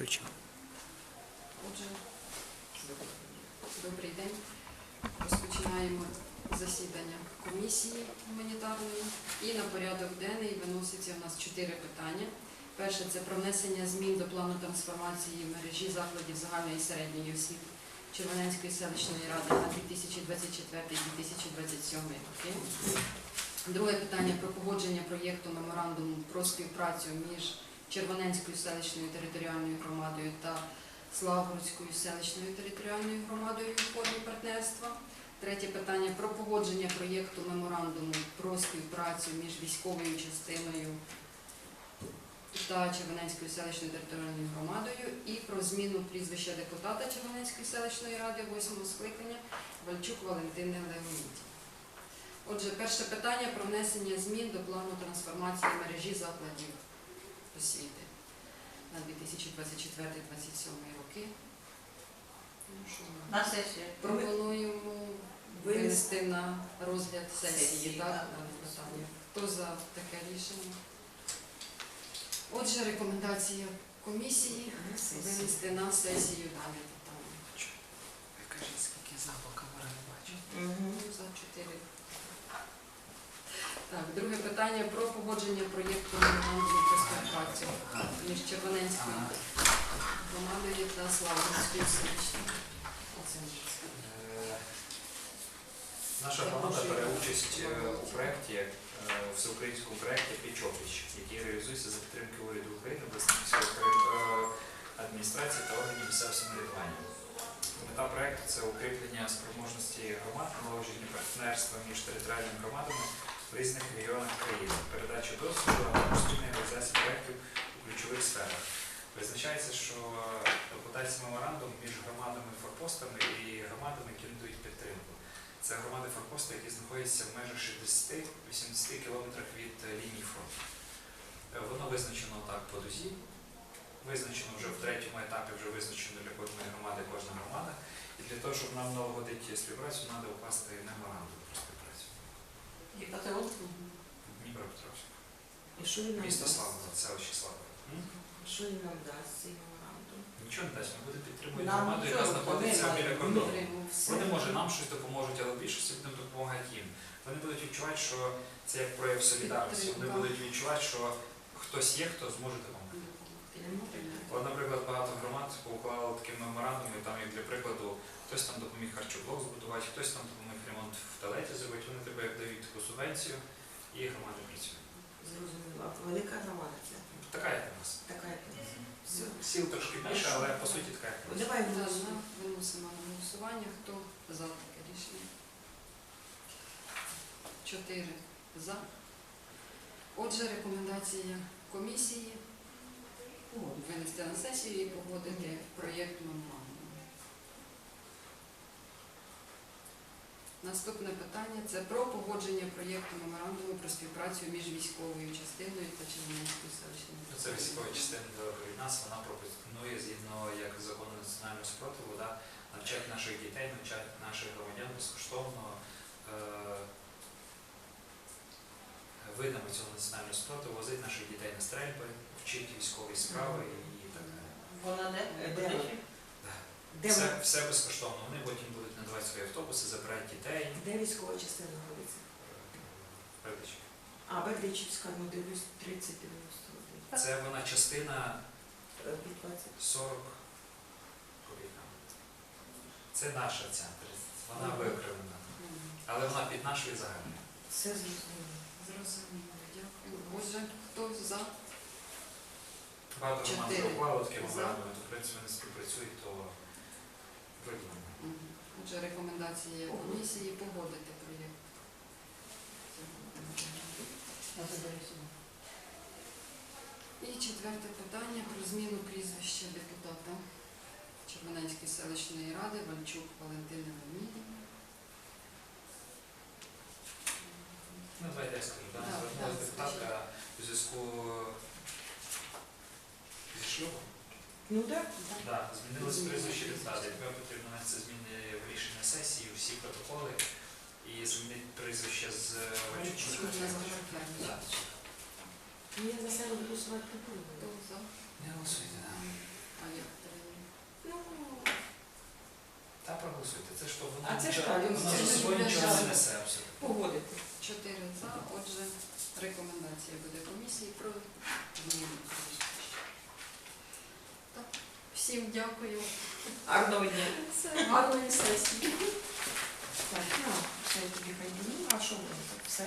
Включив. Отже, добрий день. Розпочинаємо засідання комісії гуманітарної. І на порядок денний виноситься у нас чотири питання. Перше це про внесення змін до плану трансформації мережі закладів загальної і середньої освіти Червоненської селищної ради на 2024-2027 роки. Друге питання про погодження проєкту меморандуму про співпрацю між Червоненською селищною територіальною громадою та Славгородською селищною територіальною громадою у формі партнерства. Третє питання про погодження проєкту меморандуму про співпрацю між військовою частиною та Червоненською селищною територіальною громадою і про зміну прізвища депутата Червоненської селищної ради восьмого скликання Вальчук Валентини Леонідівни. Отже, перше питання про внесення змін до плану трансформації мережі закладів освіти на 2024-2027 роки. На сесію. Пропонуємо винести на розгляд сесії так, так. питання. Хто за таке рішення? Отже, рекомендація комісії винести на сесію дане питання. Ви кажіть, скільки залу камера не бачить. Мгм. Ну, За чотири. Так, друге питання про погодження проєкту меморандуму про співпрацю між Червоненською громадою та Славянською селищною. Е, Наша громада бере участь е, у проєкті, е, всеукраїнському проєкті Пічопліч, який реалізується за підтримки уряду України, обласної адміністрації та органів місцевого самоврядування. Мета проєкту це укріплення спроможності громад, налагодження партнерства між територіальними громадами в різних регіонах країни, передача досвіду, а реалізація проєктів у ключових сферах. Визначається, що укладається меморандум між громадами форпостами і громадами, які надають підтримку. Це громади форпосту, які знаходяться в межах 60-80 кілометрах від лінії фронту. Воно визначено так по дозі. Визначено вже в третьому етапі, вже визначено для кожної громади кожна громада. І для того, щоб нам налагодити співпрацю, треба укласти меморандум про співпрацю. І що він нам Місто дасть? Славгород, селище. М? Що він нам дасть цей меморандум? Нічого не дасть, ми будемо підтримувати Нам громаду, яка нічого, знаходиться вони біля кордону. Все. Вони може нам щось допоможуть, але в більшості будемо допомагати їм. Вони будуть відчувати, що це як прояв солідарності. Вони Підтримка. будуть відчувати, що хтось є, хто зможе допомогти. От, наприклад, багато громад уклали такі меморандуми, там, як для прикладу, хтось там допоміг харчоблок збудувати, хтось там допоміг ремонт в туалеті зробити. Вони тебе дають таку субвенцію, і громада працює. Зрозуміло. Велика громада це? Така як у нас. Така як у нас. Все. Сіл трошки більше, але по суті така як у нас. Давай Так. Виносимо на голосування. Хто за таке рішення? Чотири за. Отже, рекомендація комісії винести на сесію і погодити проєкт меморандуму. Наступне питання це про погодження проєкту меморандуму про співпрацю між військовою частиною та Червоненською селищною. Це військова частина від нас, вона пропонує згідно як закону національного спротиву, да, навчати наших дітей, навчати наших громадян безкоштовно е, видами цього національного спротиву, возити наших дітей на стрельби, вчити військові справи і так далі. Вона де? Де? Все, ви- все безкоштовно. Вони потім будуть надавати свої автобуси, забирати дітей. де військова частина знаходиться? Передачі. А, Бердичівська, ну дивлюсь, 3091. Це вона частина Е, 20. 40 копійка. Це наша центр. Вона. Мгм. Але вона під нашою загальною. Все зрозуміло. Зрозуміло, дякую. Отже, хто за? Багато таке За. меморандуми, то в принципі вони співпрацюють, то. Отже, рекомендація комісії погодити проєкт. І четверте питання про зміну прізвища депутата Червоненської селищної ради Вальчук Валентини Леонідівни. Ну, давайте я скажу. Да? Звернулася так, депутатка у зв'язку зі шлюбом. Ну так. Да, змінилось прізвище відсади. Тепер потрібно це зміни в рішення сесії, всі протоколи і змінити прізвище з е, Вальчука. Да. Ну, я за себе голосувати не буду. Не голосуйте, да. А як треба? Ну, Та проголосуйте. Це ж то воно. А це ж правильно, воно ж нічого не несе погодити. Чотири за. Отже, рекомендація буде комісії про зміну всім дякую. Гарного дня. Гарної сесії. Так, ну, все я тобі хай. А що буде? Все.